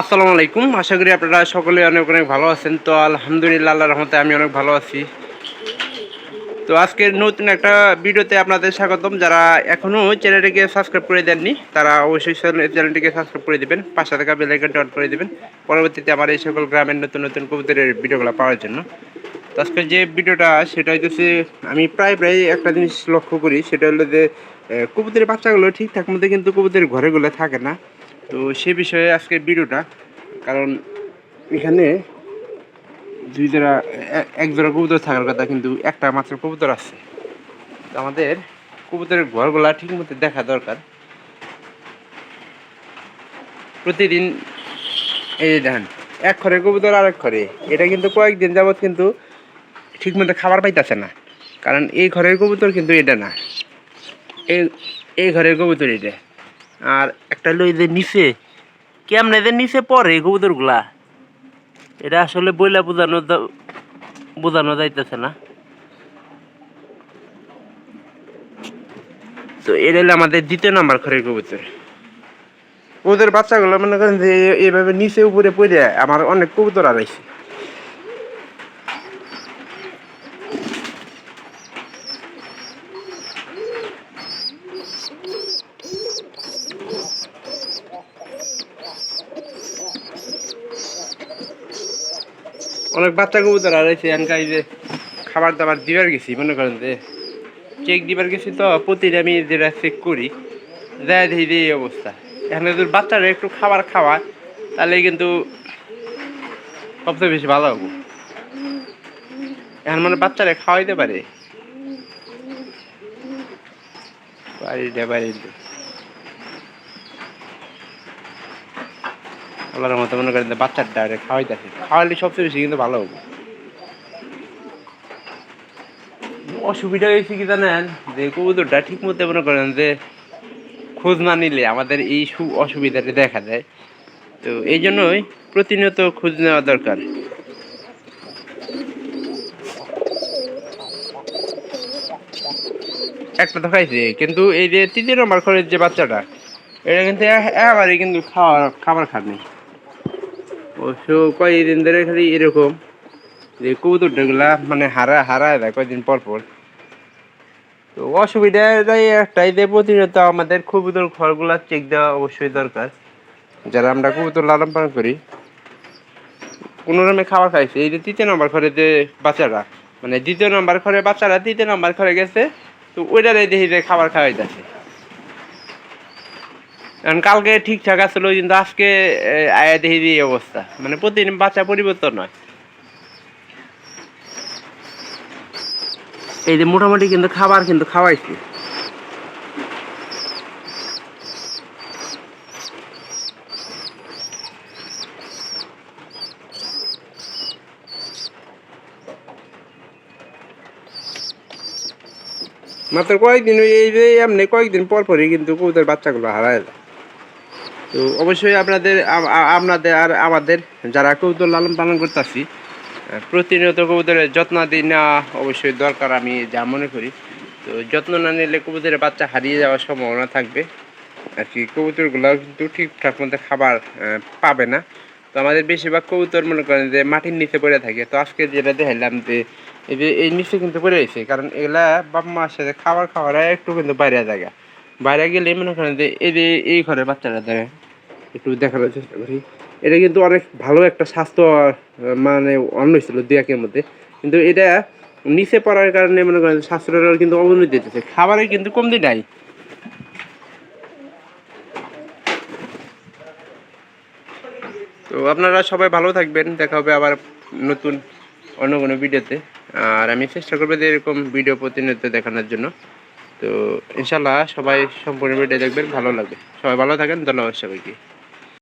আসসালামু আলাইকুম। আশা করি আপনারা সকলে অনেক অনেক ভালো আছেন। তো আলহামদুলিল্লাহ আল্লাহ রহমতে আমি অনেক ভালো আছি। তো আজকের নতুন একটা ভিডিওতে আপনাদের স্বাগতম। যারা এখনও চ্যানেলটিকে সাবস্ক্রাইব করে দেননি, তারা অবশ্যই চ্যানেলটিকে সাবস্ক্রাইব করে দেবেন। পাশে থাকা বেলাইকনটি অন করে দেবেন। পরবর্তীতে আমার এই সকল গ্রামের নতুন নতুন কবুতরের ভিডিওগুলো পাওয়ার জন্য। তো আজকের যে ভিডিওটা, সেটা হচ্ছে আমি প্রায় প্রায় একটা জিনিস লক্ষ্য করি। সেটা হলো যে কবুতরের বাচ্চাগুলো ঠিকঠাক মতো কিন্তু কবুতরের ঘরেগুলো থাকে না। তো সে বিষয়ে আজকের ভিডিওটা, কারণ এখানে দুই জোড়া এক জোড়া কবুতর থাকার কথা কিন্তু একটা মাত্র কবুতর আছে। তো আমাদের কবুতরের ঘরগুলা ঠিক মতো দেখা দরকার। প্রতিদিন, এই যে দেখেন, এক ঘরে কবুতর আর এক ঘরে এটা কিন্তু কয়েকদিন যাবৎ কিন্তু ঠিক মতো খাবার পাইতেছে না। কারণ এই ঘরের কবুতর কিন্তু এটা না। এই এই ঘরের কবুতর এটা। আর একটা হলো এই যে নিচে, কেমনে যে নিচে পড়ে কবুতরগুলা? এটা আসলে বইলা বোঝানো বোঝানো যাইতেছে না। তো এটা হলো আমাদের দ্বিতীয় নাম্বার ঘরের কবুতর। ওদের বাচ্চাগুলো মনে করেন যে এইভাবে নিচে উপরে পড়ে, আমার অনেক কবুতর আড়াইছে অনেক বাচ্চা কবুতর আড়াইছে এনকা এই যে খাবার দাবার দিবার গেছি, মনে করেন যে কেক দিবার গেছি তো, প্রতিদিন আমি যেটা চেক করি যাই দেখি এই অবস্থা। এখানে যদি বাচ্চারা একটু খাবার খাওয়া তাহলে কিন্তু সবচেয়ে বেশি ভালো হব। এখন মানে বাচ্চারা খাওয়াইতে পারে। পারি রে পারি রে। আল্লাহর মতো মনে করেন বাচ্চার ডাইরে খাওয়াইতেছে। খাওয়ালে সবচেয়ে বেশি কিন্তু ভালো হবে। অসুবিধা হয়েছে কি জানেন? যে কবুতরটা ঠিক মতো মনে করেন যে খোঁজ না নিলে আমাদের এই সু অসুবিধাটা দেখা দেয়। তো এই জন্যই প্রতিনিয়ত খোঁজ নেওয়া দরকার। একটা তো খাইছে, কিন্তু এই যে তৃতীয় নম্বর ঘরের যে বাচ্চাটা, এটা কিন্তু এ- একেবারেই কিন্তু খাওয়ার খাবার খাননি। অবশ্য কয়েকদিন ধরে খালি এরকম যে কবুতরগুলা মানে হারা হারায় দেয় কয়েকদিন পর পর। তো অসুবিধা একটাই যে প্রতিনিয়ত আমাদের কবুতর ঘরগুলা চেক দেওয়া অবশ্যই দরকার। যারা আমরা কবুতর লালন পালন করি, কোনো রকমে খাবার খাইছে, এই যে তৃতীয় নম্বর ঘরে যে বাচ্চারা মানে দ্বিতীয় নম্বর ঘরে বাচ্চারা, তৃতীয় নম্বর ঘরে গেছে, তো ওইটারে দেখি যে খাবার খাওয়াইতেছে কারণ কালকে ঠিকঠাক আসলো কিন্তু আজকে আয়া যে এই অবস্থা। মানে প্রতিদিন বাচ্চা পরিবর্তন হয়। এই যে মোটামুটি কিন্তু খাবার কিন্তু খাওয়াইছি। মাত্র কয়েকদিন এই যে, এমনি কয়েকদিন পর পরই কিন্তু কবুতর বাচ্চাগুলো হারায় যায়। তো অবশ্যই আপনাদের আপনাদের আর আমাদের যারা কবুতর লালন পালন করতেছি প্রতিনিয়ত কবুতরের যত্ন দিই না অবশ্যই দরকার আমি যা মনে করি। তো যত্ন না নিলে কবুতরের বাচ্চা হারিয়ে যাওয়ার সম্ভাবনা থাকবে। আর কি কবুতরগুলো কিন্তু ঠিকঠাক মতো খাবার পাবে না। তো আমাদের বেশিরভাগ কবুতর মনে করেন যে মাটির নিচে পড়ে থাকে। তো আজকে যেটা দেখাইলাম যে এই যে, এই নিচে কিন্তু পড়ে রয়েছে কারণ এগুলা বাপ মার সাথে খাবার খাওয়ার একটু কিন্তু বাইরে জায়গা। বাইরে গেলে মনে করেন যে এই যে, এই ঘরে বাচ্চারা দেখেন একটু দেখানোর চেষ্টা করি। এটা কিন্তু অনেক ভালো একটা স্বাস্থ্য মানে অন্য ছিল দু একের মধ্যে। কিন্তু এটা নিচে পড়ার কারণে মনে করেন স্বাস্থ্যটার কিন্তু অবনতি দিতেছে খাবারের কিন্তু কমতি নাই। তো আপনারা সবাই ভালো থাকবেন। দেখা হবে আবার নতুন অন্য কোনো ভিডিওতে। আর আমি চেষ্টা করব যে এরকম ভিডিও প্রতিনিয়ত দেখানোর জন্য। তো ইনশাল্লাহ সবাই সম্পূর্ণ ভিডিও দেখবেন, ভালো লাগবে। সবাই ভালো থাকেন, ধন্যবাদ সবাইকে।